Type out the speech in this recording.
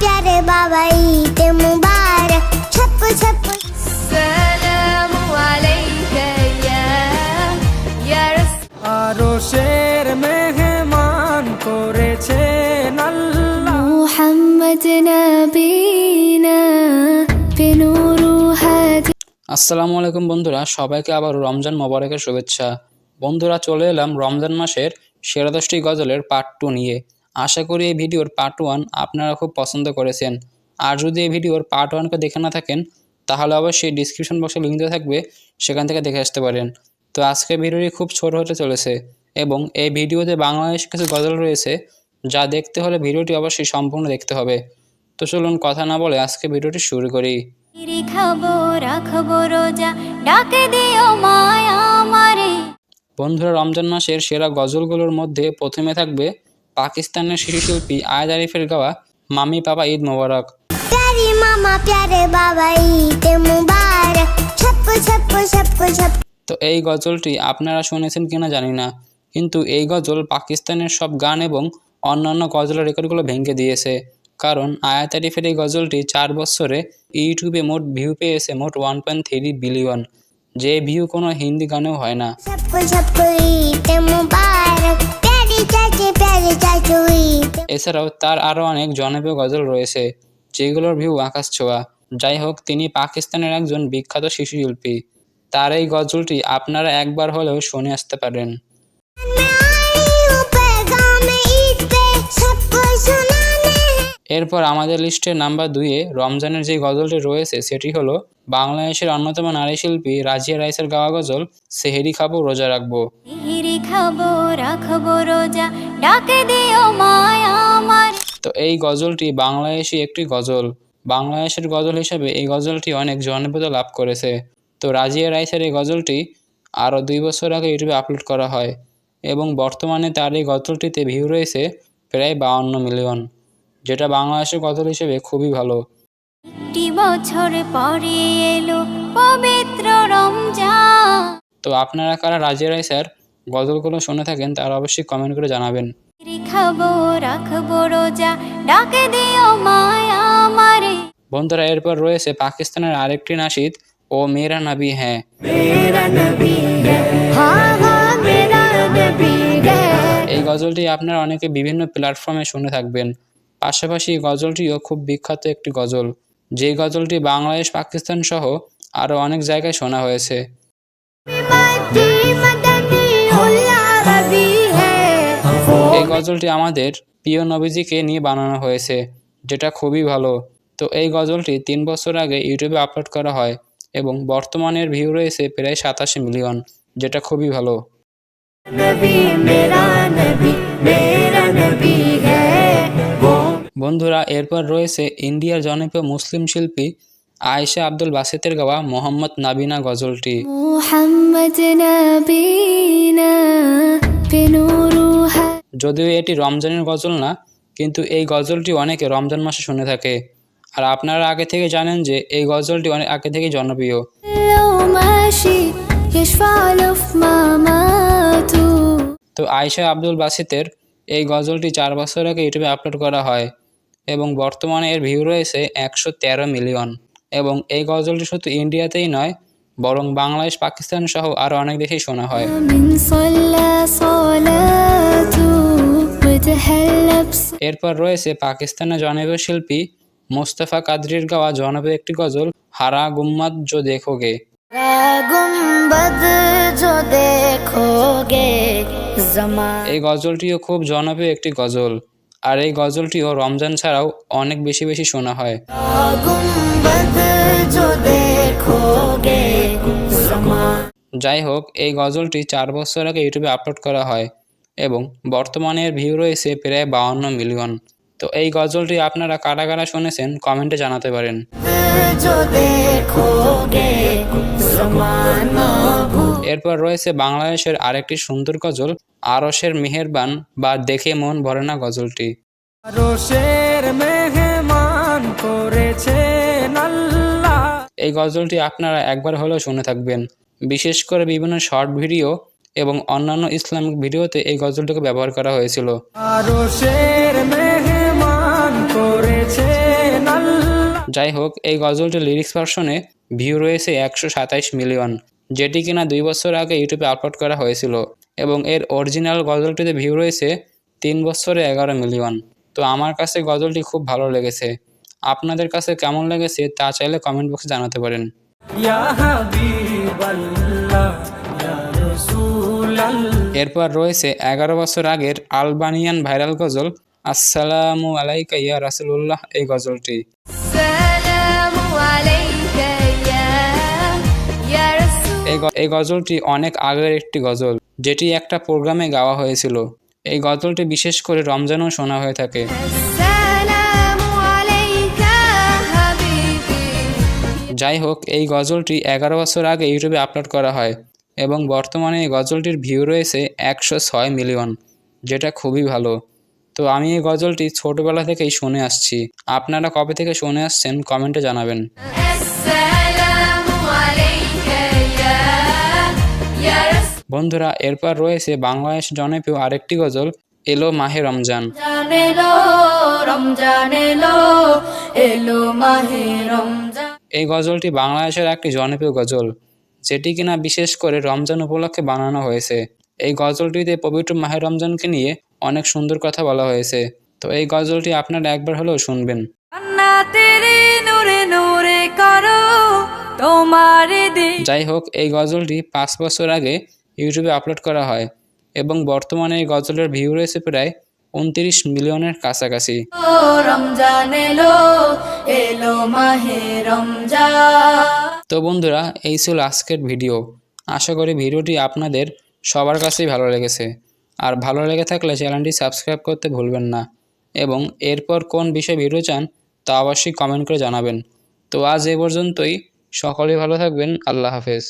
प्यारे मुबारक। छप छप। सलाम अलैका या या আসসালামু আলাইকুম বন্ধুরা সবাইকে আবার রমজান মোবারকের শুভেচ্ছা। বন্ধুরা চলে এলাম রমজান মাসের সেরা দশটি গজলের পার্ট টু নিয়ে। আশা করি এই ভিডিওর পার্ট ওয়ান আপনারা খুব পছন্দ করেছেন। আর যদি এই ভিডিওর পার্ট ওয়ানকে দেখে না থাকেন তাহলে অবশ্যই ডিসক্রিপশন বক্সে লিঙ্ক দেওয়া থাকবে সেখান থেকে দেখে আসতে পারেন। তো আজকের ভিডিওটি খুব ছোট হতে চলেছে এবং এই ভিডিওতে বাংলাদেশ কিছু গজল রয়েছে যা দেখতে হলে ভিডিওটি অবশ্যই সম্পূর্ণ দেখতে হবে। তো চলুন কথা না বলে আজকে ভিডিওটি শুরু করি। বন্ধুরা রমজান মাসের সেরা গজলগুলোর মধ্যে প্রথমে থাকবে পাকিস্তানের শিশুশিল্পী আয়াদ আরিফের গাওয়া মামি বাবা ঈদ মোবারক। তো এই গজলটি আপনারা শুনেছেন কিনা জানি না কিন্তু এই গজল পাকিস্তানের সব গান এবং অন্যান্য গজলের রেকর্ডগুলো ভেঙে দিয়েছে। কারণ আয়াত আরিফের এই গজলটি চার বছরে ইউটিউবে মোট ভিউ পেয়েছে মোট ওয়ান পয়েন্ট থ্রি বিলিয়ন যে ভিউ কোনো হিন্দি গানেও হয় না। এছাড়াও তার আরও অনেক জনপ্রিয় গজল রয়েছে, যেগুলোর ভিউ আকাশ ছোঁয়া। যাই হোক, তিনি পাকিস্তানের একজন বিখ্যাত শিশু শিল্পী। তার এই গজলটি আপনারা একবার হলেও শুনে আসতে পারেন। এরপর আমাদের লিস্টের নাম্বার দুইয়ে রমজানের যে গজলটি রয়েছে সেটি হলো বাংলাদেশের অন্যতম নারী শিল্পী রাজিয়া রাইসের গাওয়া গজল সেহেরি খাব রোজা রাখব। খাব রাখব রোজা ডাকে দিও মায়া তো এই গজলটি বাংলাদেশি একটি গজল। বাংলাদেশের গজল হিসেবে এই গজলটি অনেক জনপ্রিয়তা লাভ করেছে। তো রাজিয়া রাইসের এই গজলটি আরও দুই বছর আগে ইউটিউবে আপলোড করা হয় এবং বর্তমানে তার এই গজলটিতে ভিউ রয়েছে প্রায় বাউন্ন মিলিয়ন। যেটা বাংলাদেশের গজল হিসেবে খুবই ভালো। বছর পরে এলো পবিত্র রমজান। তো আপনারা কারা রাজি রায় স্যার? গজলগুলো শুনে থাকেন তারা অবশ্যই কমেন্ট করে জানাবেন। বন্ধুরা এরপর রয়েছে পাকিস্তানের আরেকটি নাসিদ ও মেরা নাবি হ্যাঁ। এই গজলটি আপনারা অনেকে বিভিন্ন প্ল্যাটফর্মে শুনে থাকবেন। পাশাপাশি গজলটিও খুব বিখ্যাত একটি গজল। যে গজলটি বাংলাদেশ, পাকিস্তান সহ আরও অনেক জায়গায় শোনা হয়েছে। এই গজলটি আমাদের প্রিয় নবীজিকে নিয়ে বানানো হয়েছে, যেটা খুবই ভালো। তো এই গজলটি তিন বছর আগে ইউটিউবে আপলোড করা হয় এবং বর্তমানের ভিউ রয়েছে প্রায় সাতাশি মিলিয়ন, যেটা খুবই ভালো। বন্ধুরা এরপর রয়েছে ইন্ডিয়ার জনপ্রিয় মুসলিম শিল্পী আয়েশা আব্দুল বাসিতের গাওয়া মোহাম্মদ নাবিনা গজলটি। যদিও এটি রমজানের গজল না কিন্তু এই গজলটি অনেকে রমজান মাসে শুনে থাকে। আর আপনারা আগে থেকে জানেন যে এই গজলটি অনেক আগে থেকে জনপ্রিয়। তো আয়েশা আব্দুল বাসিতের এই গজলটি চার বছর আগে ইউটিউবে আপলোড করা হয়। এবং বর্তমানে এর ভিউ রয়েছে একশো তেরো মিলিয়ন এবং এই গজলটি শুধু ইন্ডিয়াতেই নয় বরং বাংলাদেশ পাকিস্তান সহ আরও অনেক দেশেই শোনা হয়। এরপর রয়েছে পাকিস্তানের জনপ্রিয় শিল্পী মোস্তফা কাদরির গাওয়া জনপ্রিয় একটি গজল হারা গুম্মাদ জো দেখোগে। এই গজলটিও খুব জনপ্রিয় একটি গজল। আর এই গজলটিও রমজান ছাড়াও অনেক বেশি বেশি শোনা হয়। যাই হোক, এই গজলটি চার বছর আগে ইউটিউবে আপলোড করা হয় এবং বর্তমানে এর ভিউ রয়েছে প্রায় বাউন্ন মিলিয়ন। তো এই গজলটি আপনারা কারা কারা শুনেছেন কমেন্টে জানাতে পারেন। এরপর রয়েছে বাংলাদেশের আরেকটি সুন্দর গজল আরসের মেহেরবান বা দেখে মন ভরে না গজলটি। আরও শের মেহমান করেছেন আল্লাহ। এই গজলটি আপনারা একবার হলেও শুনে থাকবেন। বিশেষ করে বিভিন্ন শর্ট ভিডিও এবং অন্যান্য ইসলামিক ভিডিওতে এই গজলটিকে ব্যবহার করা হয়েছিল। যাই হোক এই গজলটির লিরিক্স ভার্সনে ভিউ রয়েছে একশো সাতাইশ মিলিয়ন যেটি কিনা দুই বছর আগে ইউটিউবে আপলোড করা হয়েছিল এবং এর অরিজিনাল গজলটিতে ভিউ রয়েছে তিন বছরে এগারো মিলিয়ন তো আমার কাছে গজলটি খুব ভালো লেগেছে। আপনাদের কাছে কেমন লেগেছে তা চাইলে কমেন্ট বক্সে জানাতে পারেন। এরপর রয়েছে এগারো বছর আগের আলবানিয়ান ভাইরাল গজল আসসালামু আলাইকা ইয়া রাসুলুল্লাহ এই গজলটি। এই গজলটি অনেক আগের একটি গজল যেটি একটা প্রোগ্রামে গাওয়া হয়েছিল। এই গজলটি বিশেষ করে রমজানও শোনা হয়ে থাকে। যাই হোক এই গজলটি এগারো বছর আগে ইউটিউবে আপলোড করা হয় এবং বর্তমানে এই গজলটির ভিউ রয়েছে একশো ছয় মিলিয়ন যেটা খুবই ভালো। তো আমি এই গজলটি ছোটবেলা থেকেই শুনে আসছি। আপনারা কবে থেকে শুনে আসছেন কমেন্টে জানাবেন। বন্ধুরা এরপর রয়েছে বাংলাদেশ জনপ্রিয় আরেকটি গজল এলো মাহে রমজান। এই গজলটি বাংলাদেশের একটি জনপ্রিয় গজল যেটি কিনা বিশেষ করে রমজান উপলক্ষে বানানো হয়েছে। এই গজলটিতে পবিত্র মাহে রমজানকে নিয়ে অনেক সুন্দর কথা বলা হয়েছে। তো এই গজলটি আপনারা একবার হলেও শুনবেন। যাই হোক এই গজলটি পাঁচ বছর আগে ইউটিউবে আপলোড করা হয় এবং বর্তমানে এই গজলের ভিউ রয়েছে প্রায় উনত্রিশ মিলিয়নের কাছাকাছি। তো বন্ধুরা, এই ছিল আজকের ভিডিও আশা করি ভিডিওটি আপনাদের সবার কাছেই ভালো লেগেছে। আর ভালো লেগে থাকলে চ্যানেলটি সাবস্ক্রাইব করতে ভুলবেন না। এবং এরপর কোন বিষয়ে ভিডিও চান, তা অবশ্যই কমেন্ট করে জানাবেন। তো আজ এ পর্যন্তই। সকলেই ভালো থাকবেন। আল্লাহ হাফেজ।